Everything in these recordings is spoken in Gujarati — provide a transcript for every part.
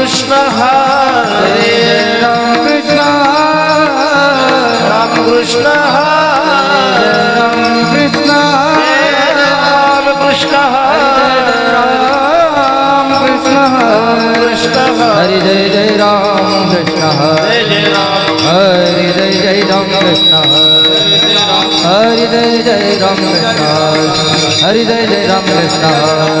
કૃષ્ણ હરે રામ કૃષ્ણ રામ કૃષ્ણ રામ કૃષ્ણ રામ કૃષ્ણ રામ કૃષ્ણ કૃષ્ણ હરે જય જય રામ કૃષ્ણ હરે જય રામ હરે જય જય રામ કૃષ્ણ હરે જય જય રામ કૃષ્ણ હરે જય જય રામ કૃષ્ણ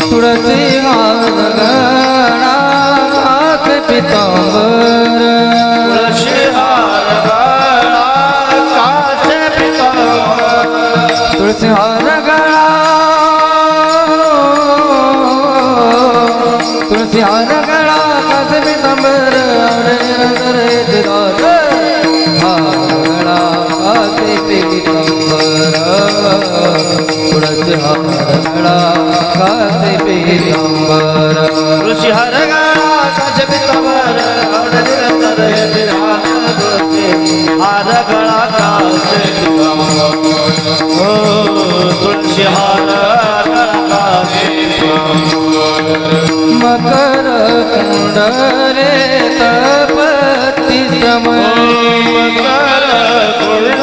तुळसी मावन गणाथ पितांबर तुळशी हार गणाथ पितांबर तुळसी हार गणा तुळसी हार गणाथ पितांबर रे दिला पितांबर ऋषी हर गाश पितांबर हार गळा काश पितांबर तुळशी हार काश मकर कुंड रे तपती सम मकर कुंड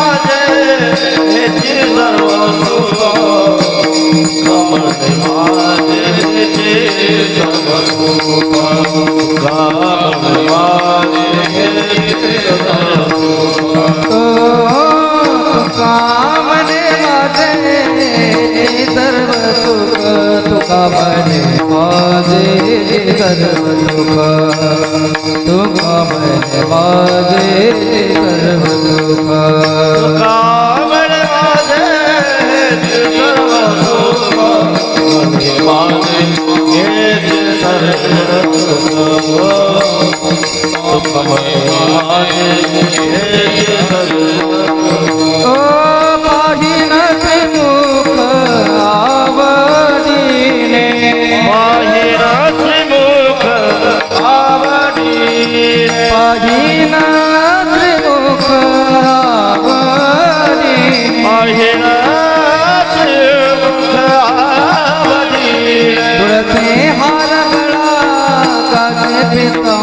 મને વાદે સર્વ સુખ સુખા મને વાદે સર્વ સુખ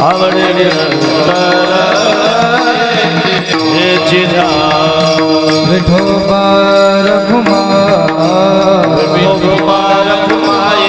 આવડે વિઠો પાર ઘુમા વિઠો પાર ઘુમાય